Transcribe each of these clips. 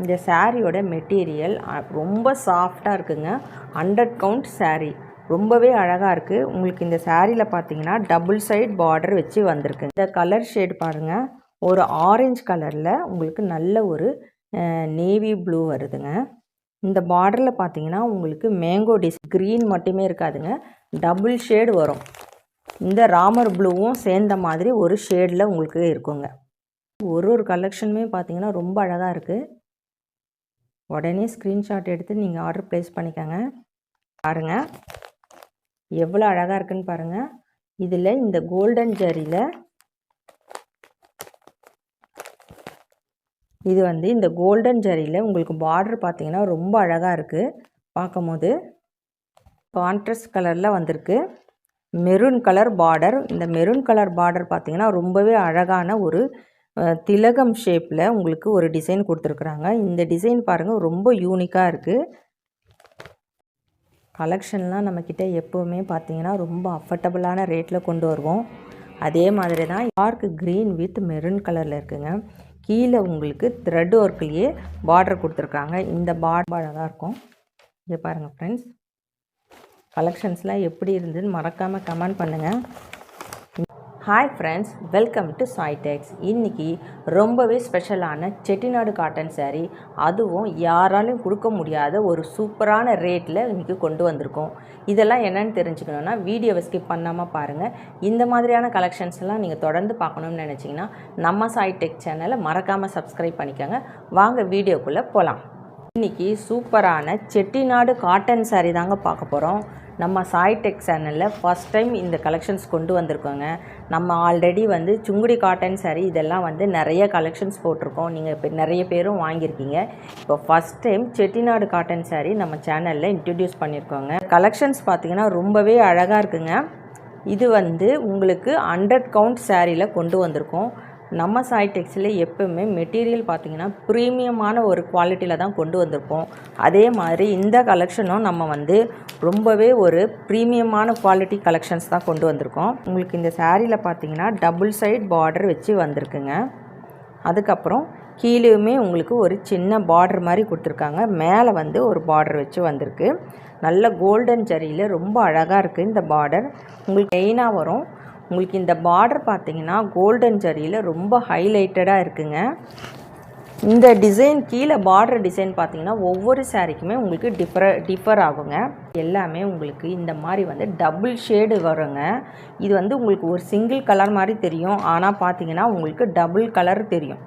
இந்த சாரியோட மெட்டீரியல் ரொம்ப சாஃப்டாக இருக்குங்க. Hundred count saree. ரொம்பவே அழகாக இருக்குது உங்களுக்கு இந்த சாரியில் பார்த்தீங்கன்னா டபுள் சைட் பார்டர் வச்சு வந்திருக்கு. இந்த கலர் ஷேட் பாருங்கள் ஒரு ஆரஞ்சு கலரில் உங்களுக்கு நல்ல ஒரு நேவி ப்ளூ வருதுங்க. இந்த பார்டரில் பார்த்தீங்கன்னா உங்களுக்கு மேங்கோ டிஸ் க்ரீன் மட்டுமே இருக்காதுங்க. டபுள் ஷேடு வரும். இந்த ராமர் ப்ளூவும் சேர்ந்த மாதிரி ஒரு ஷேடில் உங்களுக்கு இருக்குங்க. ஒரு ஒரு கலெக்ஷனுமே பார்த்தீங்கன்னா ரொம்ப அழகாக இருக்குது உடனே ஸ்க்ரீன்ஷாட் எடுத்து நீங்கள் ஆர்டர் ப்ளேஸ் பண்ணிக்கோங்க. பாருங்கள் எவ்வளோ அழகாக இருக்குன்னு பாருங்கள் இதில் இந்த கோல்டன் ஜரியில் இது வந்து இந்த கோல்டன் ஜரியில் உங்களுக்கு பார்டர் பார்த்தீங்கன்னா ரொம்ப அழகாக இருக்குது பார்க்கும் போது கான்ட்ரஸ்ட் கலரில் வந்திருக்கு. மெரூன் கலர் பார்டர் இந்த மெரூன் கலர் பார்டர் பார்த்திங்கன்னா ரொம்பவே அழகான ஒரு திலகம் ஷேப்பில் உங்களுக்கு ஒரு டிசைன் கொடுத்துருக்குறாங்க. இந்த டிசைன் பாருங்கள் ரொம்ப யூனிக்காக இருக்குது கலெக்ஷன்லாம் நம்மக்கிட்ட எப்போவுமே பார்த்தீங்கன்னா ரொம்ப அஃபர்டபுளான ரேட்டில் கொண்டு வருவோம். அதே மாதிரி தான் டார்க் க்ரீன் வித் மெரூன் கலரில் இருக்குங்க. கீழே உங்களுக்கு த்ரெட் ஒர்க்லேயே பார்டர் கொடுத்துருக்காங்க. இந்த பார்டர் அழகாக இருக்கும். இங்கே பாருங்கள் ஃப்ரெண்ட்ஸ் கலெக்ஷன்ஸ்லாம் எப்படி இருந்துன்னு மறக்காமல் கமெண்ட் பண்ணுங்கள் hi friends welcome to Saitex இன்றைக்கி ரொம்பவே ஸ்பெஷலான செட்டிநாடு காட்டன் சேரீ அதுவும் யாராலையும் கொடுக்க முடியாத ஒரு சூப்பரான ரேட்டில் இன்றைக்கி கொண்டு வந்திருக்கோம். இதெல்லாம் என்னென்னு தெரிஞ்சுக்கணுன்னா வீடியோவை ஸ்கிப் பண்ணாமல் பாருங்கள் இந்த மாதிரியான கலெக்ஷன்ஸ் எல்லாம் நீங்கள் தொடர்ந்து பார்க்கணும்னு நினச்சிங்கன்னா நம்ம சாய்டெக் சேனலை மறக்காமல் சப்ஸ்கிரைப் பண்ணிக்கோங்க. வாங்க வீடியோக்குள்ளே போகலாம் இன்றைக்கி சூப்பரான செட்டிநாடு காட்டன் சாரீ தாங்க பார்க்க போகிறோம் நம்ம சாய்டெக் சேனலில் ஃபஸ்ட் டைம் இந்த கலெக்ஷன்ஸ் கொண்டு வந்திருக்கோங்க. நம்ம ஆல்ரெடி வந்து சுங்குடி காட்டன் saree இதெல்லாம் வந்து நிறைய கலெக்ஷன்ஸ் போட்டிருக்கோம். நீங்கள் இப்போ நிறைய பேரும் வாங்கியிருக்கீங்க. இப்போ first time Chettinad cotton saree நம்ம சேனலில் இன்ட்ரடியூஸ் பண்ணியிருக்கோங்க. கலெக்ஷன்ஸ் பார்த்தீங்கன்னா ரொம்பவே அழகாக இருக்குங்க. இது வந்து உங்களுக்கு ஹண்ட்ரட் கவுண்ட் சாரியில் கொண்டு வந்திருக்கோம். நம்ம சாய் டெக்ஸில் எப்பவுமே மெட்டீரியல் பார்த்திங்கன்னா ப்ரீமியமான ஒரு குவாலிட்டியில் தான் கொண்டு வந்திருப்போம். அதே மாதிரி இந்த கலெக்ஷனும் நம்ம வந்து ரொம்பவே ஒரு ப்ரீமியமான குவாலிட்டி கலெக்ஷன்ஸ் தான் கொண்டு வந்திருக்கோம். உங்களுக்கு இந்த சாரியில் பார்த்தீங்கன்னா டபுள் சைட் பார்டர் வச்சு வந்திருக்குங்க. அதுக்கப்புறம் கீழேயுமே உங்களுக்கு ஒரு சின்ன பார்டர் மாதிரி கொடுத்துருக்காங்க. மேலே வந்து ஒரு பார்டர் வச்சு வந்திருக்கு. நல்ல கோல்டன் ஜரியில் ரொம்ப அழகாக இருக்குது இந்த பார்டர் உங்களுக்கு மெயினாக வரும். உங்களுக்கு இந்த பார்டர் பார்த்தீங்கன்னா கோல்டன் ஜரியில் ரொம்ப ஹைலைட்டடாக இருக்குங்க. இந்த டிசைன் கீழே பார்டர் டிசைன் பார்த்தீங்கன்னா ஒவ்வொரு சாரீக்குமே உங்களுக்கு டிஃபர டிஃபர் ஆகுங்க. எல்லாமே உங்களுக்கு இந்த மாதிரி வந்து டபுள் ஷேடு வருங்க. இது வந்து உங்களுக்கு ஒரு சிங்கிள் கலர் மாதிரி தெரியும். ஆனால் பார்த்தீங்கன்னா உங்களுக்கு டபுள் கலர் தெரியும்.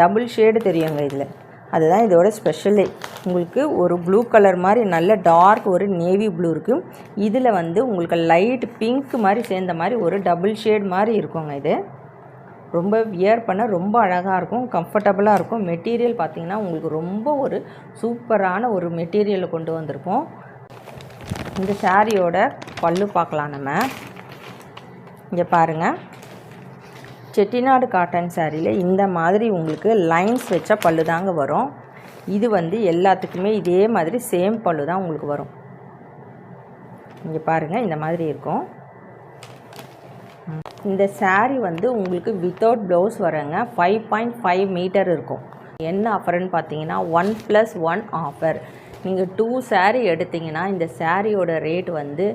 டபுள் ஷேடு தெரியுங்க இதில். அதுதான் இதோட ஸ்பெஷலு உங்களுக்கு ஒரு ப்ளூ கலர் மாதிரி நல்ல டார்க் ஒரு நேவி ப்ளூ இருக்குது இதில் வந்து உங்களுக்கு லைட் பிங்க் மாதிரி சேர்ந்த மாதிரி ஒரு டபுள் ஷேட் மாதிரி இருக்குங்க இது. ரொம்ப வியர் பண்ண ரொம்ப அழகாக இருக்கும் கம்ஃபர்டபுளாக இருக்கும். மெட்டீரியல் பார்த்தீங்கன்னா உங்களுக்கு ரொம்ப ஒரு சூப்பரான ஒரு மெட்டீரியலை கொண்டு வந்திருக்கோம். இந்த சாரியோட பல்லு பார்க்கலாம் நம்ம. இங்கே பாருங்கள் செட்டிநாடு காட்டன் சாரியில் இந்த மாதிரி உங்களுக்கு லைன்ஸ் வச்ச பல்லு தாங்க வரும். இது வந்து எல்லாத்துக்குமே இதே மாதிரி சேம் பல்லு தான் உங்களுக்கு வரும். இங்கே பாருங்கள் இந்த மாதிரி இருக்கும். இந்த saree வந்து உங்களுக்கு வித்தவுட் ப்ளவுஸ் வரங்க. ஃபைவ் பாயிண்ட் ஃபைவ் மீட்டர் இருக்கும். என்ன ஆஃபர்னு பார்த்தீங்கன்னா ஒன் ப்ளஸ் ஒன் ஆஃபர் நீங்கள் டூ saree எடுத்தீங்கன்னா இந்த சாரியோட ரேட் வந்து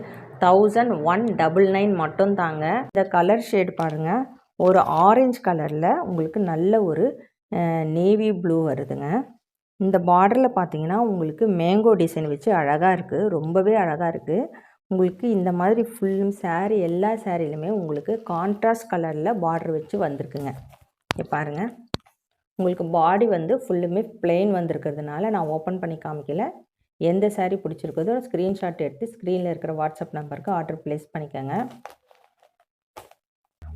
தௌசண்ட் ஒன் டபுள் நைன் மட்டும் தாங்க. இந்த கலர் ஷேட் பாருங்கள் ஒரு ஆரஞ்சு கலரில் உங்களுக்கு நல்ல ஒரு நேவி ப்ளூ வருதுங்க. இந்த பார்டரில் பார்த்தீங்கன்னா உங்களுக்கு மேங்கோ டிசைன் வச்சு அழகாக இருக்குது ரொம்பவே அழகாக இருக்குது உங்களுக்கு இந்த மாதிரி ஃபுல்லும் சேரீ எல்லா சேரீலையுமே உங்களுக்கு கான்ட்ராஸ்ட் கலரில் பார்டர் வச்சு வந்திருக்குங்க. இங்கே பாருங்கள் உங்களுக்கு பாடி வந்து ஃபுல்லுமே பிளெயின் வந்திருக்கிறதுனால நான் ஓப்பன் பண்ணி காமிக்கல. எந்த சேரீ பிடிச்சிருக்குதோ ஸ்க்ரீன்ஷாட் எடுத்து ஸ்க்ரீனில் இருக்கிற வாட்ஸ்அப் நம்பருக்கு ஆர்டர் ப்ளேஸ் பண்ணிக்கோங்க.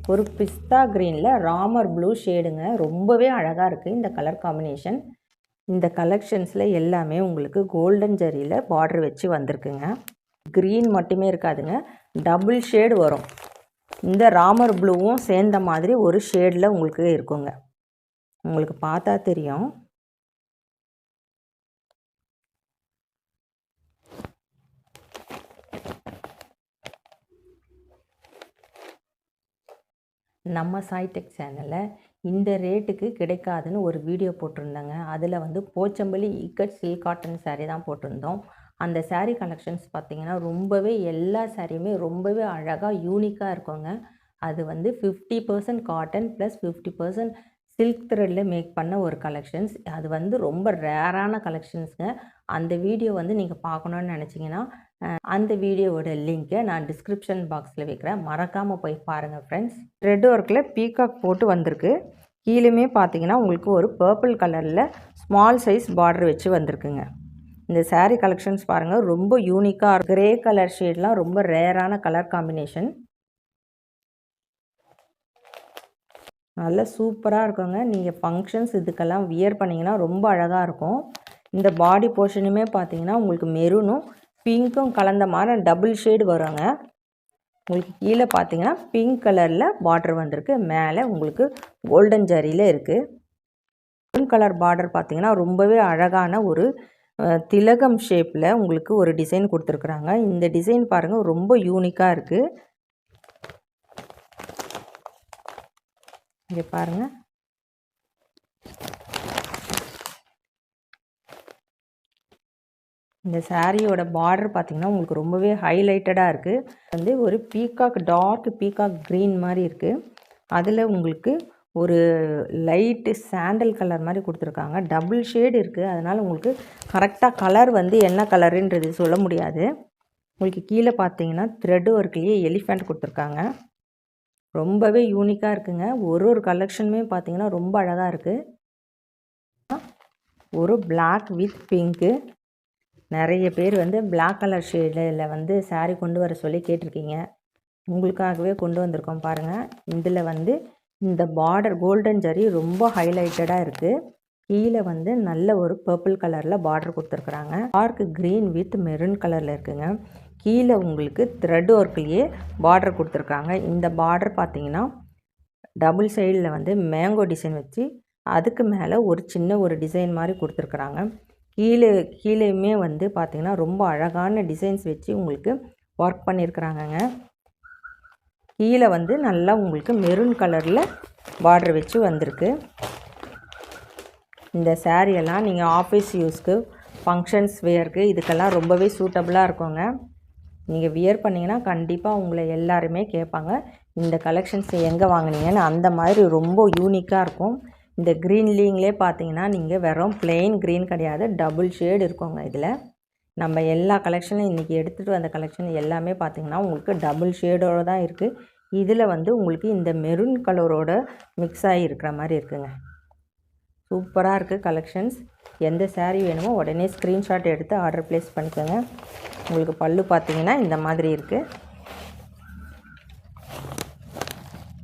ஒரு பிஸ்தா க்ரீனில் ராமர் ப்ளூ ஷேடுங்க. ரொம்பவே அழகாக இருக்குது இந்த கலர் காம்பினேஷன். இந்த கலெக்ஷன்ஸில் எல்லாமே உங்களுக்கு கோல்டன் ஜரியில் பார்டர் வச்சு வந்திருக்குங்க. க்ரீன் மட்டுமே இருக்காதுங்க. டபுள் ஷேடு வரும். இந்த ராமர் ப்ளூவும் சேர்ந்த மாதிரி ஒரு ஷேடில் உங்களுக்கு இருக்குங்க. உங்களுக்கு பார்த்தா தெரியும். நம்ம சாய்டெக் சேனலில் இந்த ரேட்டுக்கு கிடைக்காதுன்னு ஒரு வீடியோ போட்டிருந்தேங்க. அதில் வந்து Pochampally ikat silk cotton sari தான் போட்டிருந்தோம். அந்த சாரீ கலெக்ஷன்ஸ் பார்த்திங்கன்னா ரொம்பவே எல்லா சாரியுமே ரொம்பவே அழகாக யூனிக்காக இருக்குங்க. அது வந்து fifty percent cotton plus fifty percent silk த்ரெட்டில் make பண்ண ஒரு கலெக்ஷன்ஸ் அது வந்து ரொம்ப ரேரான கலெக்ஷன்ஸுங்க அந்த வீடியோ வந்து நீங்கள் பார்க்கணுன்னு நினச்சிங்கன்னா அந்த வீடியோவோட லிங்க்கை நான் டிஸ்கிரிப்ஷன் பாக்ஸில் வைக்கிறேன். மறக்காமல் போய் பாருங்கள் ஃப்ரெண்ட்ஸ் ரெட் ஒர்க்கில் பீகாக் போட்டு வந்திருக்கு. கீழேயுமே பார்த்தீங்கன்னா உங்களுக்கு ஒரு பர்பிள் கலரில் ஸ்மால் சைஸ் பார்டர் வச்சு வந்திருக்குங்க. இந்த சாரீ கலெக்ஷன்ஸ் பாருங்கள் ரொம்ப யூனிக்காக கிரே கலர் ஷேட்லாம் ரொம்ப ரேரான கலர் காம்பினேஷன் நல்லா சூப்பராக இருக்குங்க. நீங்கள் ஃபங்க்ஷன்ஸ் இதுக்கெல்லாம் வியர் பண்ணிங்கன்னா ரொம்ப அழகாக இருக்கும். இந்த பாடி போர்ஷனுமே பார்த்தீங்கன்னா உங்களுக்கு மெரூனும் பிங்க்கும் கலந்த மாதிரி டபுள் ஷேடு வருங்க. உங்களுக்கு கீழே பார்த்தீங்கன்னா பிங்க் கலரில் பார்டர் வந்திருக்கு. மேலே உங்களுக்கு கோல்டன் ஜரியில் இருக்குது பிங்க் கலர் பார்டர் பார்த்தீங்கன்னா ரொம்பவே அழகான ஒரு திலகம் ஷேப்பில் உங்களுக்கு ஒரு டிசைன் கொடுத்துருக்குறாங்க. இந்த டிசைன் பாருங்கள் ரொம்ப யூனிக்காக இருக்குது இங்கே பாருங்கள் இந்த சாரியோட பார்டர் பார்த்தீங்கன்னா உங்களுக்கு ரொம்பவே ஹைலைட்டடாக இருக்குது வந்து ஒரு பீகாக் டார்க் பீகாக் க்ரீன் மாதிரி இருக்குது அதில் உங்களுக்கு ஒரு லைட்டு சாண்டல் கலர் மாதிரி கொடுத்துருக்காங்க. டபுள் ஷேடு இருக்குது அதனால் உங்களுக்கு கரெக்டாக கலர் வந்து என்ன கலருன்றது சொல்ல முடியாது. உங்களுக்கு கீழே பார்த்தீங்கன்னா த்ரெட் ஒர்க்லேயே எலிஃபெண்ட் கொடுத்துருக்காங்க. ரொம்பவே யூனிக்காக இருக்குங்க. ஒரு ஒரு கலெக்ஷனுமே பார்த்தீங்கன்னா ரொம்ப அழகாக இருக்குது ஒரு பிளாக் வித் பிங்க்கு நிறைய பேர் வந்து பிளாக் கலர் ஷேடில் வந்து saree கொண்டு வர சொல்லி கேட்டிருக்கீங்க. உங்களுக்காகவே கொண்டு வந்திருக்கோம் பாருங்கள் இதில் வந்து இந்த பார்டர் கோல்டன் ஜரி ரொம்ப ஹைலைட்டடாக இருக்குது கீழே வந்து நல்ல ஒரு பர்பிள் கலரில் பார்டர் கொடுத்துருக்குறாங்க. டார்க் க்ரீன் வித் மெரூன் கலரில் இருக்குங்க. கீழே உங்களுக்கு த்ரெட் ஒர்க்லேயே பார்டர் கொடுத்துருக்காங்க. இந்த பார்டர் பார்த்தீங்கன்னா டபுள் சைடில் வந்து மேங்கோ டிசைன் வச்சு அதுக்கு மேலே ஒரு சின்ன ஒரு டிசைன் மாதிரி கொடுத்துருக்குறாங்க. கீழே கீழேயுமே வந்து பார்த்திங்கன்னா ரொம்ப அழகான டிசைன்ஸ் வச்சு உங்களுக்கு ஒர்க் பண்ணியிருக்கிறாங்கங்க கீழே வந்து நல்லா உங்களுக்கு மெரூன் கலரில் பார்டர் வச்சு வந்திருக்கு. இந்த சேரீயெல்லாம் நீங்கள் ஆஃபீஸ் யூஸ்க்கு ஃபங்க்ஷன்ஸ் வியர்க்கு இதுக்கெல்லாம் ரொம்பவே சூட்டபுளாக இருக்குங்க. நீங்கள் வியர் பண்ணிங்கன்னா கண்டிப்பாக உங்களை எல்லாருமே கேட்பாங்க இந்த கலெக்ஷன்ஸ் எங்கே வாங்குனீங்கன்னு அந்த மாதிரி ரொம்ப யூனிக்காக இருக்கும். இந்த க்ரீன்லிங்லே பார்த்தீங்கன்னா நீங்கள் வெறும் பிளெயின் க்ரீன் கிடையாது டபுள் ஷேடு இருக்குங்க இதில். நம்ம எல்லா கலெக்ஷனும் இன்றைக்கி எடுத்துகிட்டு வந்த கலெக்ஷன் எல்லாமே பார்த்தீங்கன்னா உங்களுக்கு டபுள் ஷேடோடு தான் இருக்குது இதில் வந்து உங்களுக்கு இந்த மெரூன் கலரோட மிக்ஸ் ஆகி இருக்கிற மாதிரி இருக்குங்க. சூப்பராக இருக்குது கலெக்ஷன்ஸ் எந்த சேரீ வேணுமோ உடனே ஸ்க்ரீன்ஷாட் எடுத்து ஆர்டர் ப்ளேஸ் பண்ணிக்கோங்க. உங்களுக்கு பல்லு பார்த்தீங்கன்னா இந்த மாதிரி இருக்குது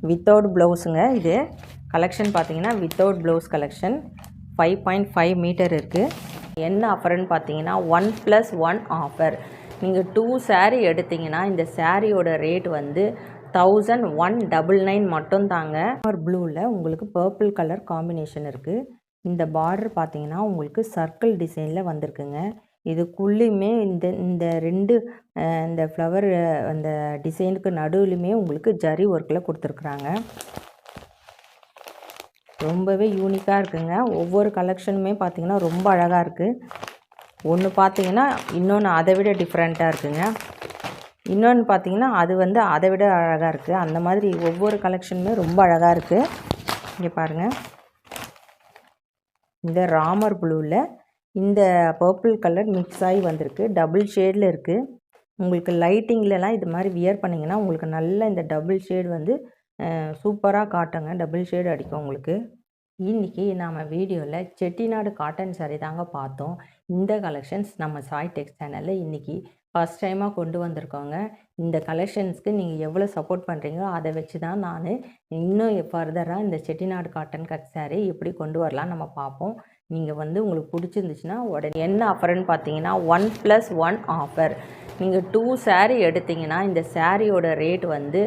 வித்தவுட் ப்ளவுஸுங்க இது. கலெக்ஷன் பார்த்தீங்கன்னா without blouse collection five point five metre இருக்குது என்ன ஆஃபர்னு பார்த்தீங்கன்னா ஒன் ப்ளஸ் ஒன் ஆஃபர் நீங்கள் டூ saree எடுத்தீங்கன்னா இந்த சாரியோட ரேட் வந்து தௌசண்ட் ஒன் டபுள் நைன் மட்டும் தாங்க. ப்ளூவில் உங்களுக்கு பர்பிள் கலர் காம்பினேஷன் இருக்குது இந்த பார்டர் பார்த்தீங்கன்னா உங்களுக்கு சர்க்கிள் டிசைனில் வந்திருக்குங்க. இதுக்குள்ளேயுமே இந்த இந்த ரெண்டு இந்த ஃப்ளவர் அந்த டிசைனுக்கு நடுவுலையுமே உங்களுக்கு ஜரி ஒர்க்கில் கொடுத்துருக்குறாங்க. ரொம்பவே யூனிக்காக இருக்குங்க. ஒவ்வொரு கலெக்ஷனுமே பார்த்திங்கன்னா ரொம்ப அழகாக இருக்குது ஒன்று பார்த்தீங்கன்னா இன்னொன்று அதை விட டிஃப்ரெண்ட்டாக இருக்குங்க. இன்னொன்று பார்த்தீங்கன்னா அது வந்து அதை விட அழகாக இருக்குது அந்த மாதிரி ஒவ்வொரு கலெக்ஷனுமே ரொம்ப அழகாக இருக்குது இங்கே பாருங்கள் இந்த ராமர் ப்ளூவில் இந்த பர்பிள் கலர் மிக்ஸ் ஆகி வந்திருக்கு. டபுள் ஷேடில் இருக்குது உங்களுக்கு லைட்டிங்லலாம் இது மாதிரி வியர் பண்ணிங்கன்னா உங்களுக்கு நல்ல இந்த டபுள் ஷேடு வந்து சூப்பராக காட்டுங்க. டபுள் ஷேடு அடிக்கும் உங்களுக்கு. இன்றைக்கி நாம் வீடியோவில் செட்டிநாடு காட்டன் saree தாங்க பார்த்தோம். இந்த கலெக்ஷன்ஸ் நம்ம சாய் டெக்ஸ் சேனலில் இன்றைக்கி ஃபஸ்ட் டைமாக கொண்டு வந்திருக்கோங்க. இந்த கலெக்ஷன்ஸ்க்கு நீங்கள் எவ்வளோ சப்போர்ட் பண்ணுறீங்களோ அதை வச்சு தான் நான் இன்னும் ஃபர்தராக இந்த செட்டிநாடு காட்டன் கட் saree எப்படி கொண்டு வரலாம் நம்ம பார்ப்போம். நீங்கள் வந்து உங்களுக்கு பிடிச்சிருந்துச்சுன்னா உடனே என்ன ஆஃபர்னு பார்த்தீங்கன்னா ஒன் ப்ளஸ் ஒன் ஆஃபர் நீங்கள் டூ சேரீ எடுத்தீங்கன்னா இந்த சாரியோட ரேட் வந்து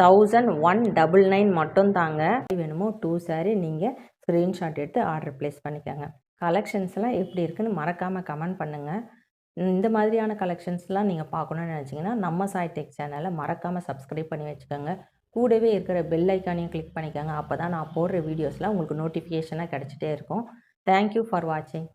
தௌசண்ட் ஒன் டபுள் நைன் மட்டும் தாங்க. வேணுமோ டூ saree நீங்கள் ஸ்க்ரீன்ஷாட் எடுத்து ஆர்டர் ப்ளேஸ் பண்ணிக்கோங்க. கலெக்ஷன்ஸ்லாம் எப்படி இருக்குன்னு மறக்காமல் கமெண்ட் பண்ணுங்கள் இந்த மாதிரியான கலெக்ஷன்ஸ்லாம் நீங்கள் பார்க்கணுன்னு நினச்சிங்கன்னா நம்ம சாய் டெக் சேனலை மறக்காமல் சப்ஸ்கிரைப் பண்ணி வச்சுக்கோங்க. கூடவே இருக்கிற பெல் ஐக்கானையும் கிளிக் பண்ணிக்கோங்க. அப்போ தான் நான் போடுற வீடியோஸ்லாம் உங்களுக்கு நோட்டிஃபிகேஷனாக கிடச்சிட்டே இருக்கும். தேங்க்யூ ஃபார் வாட்சிங்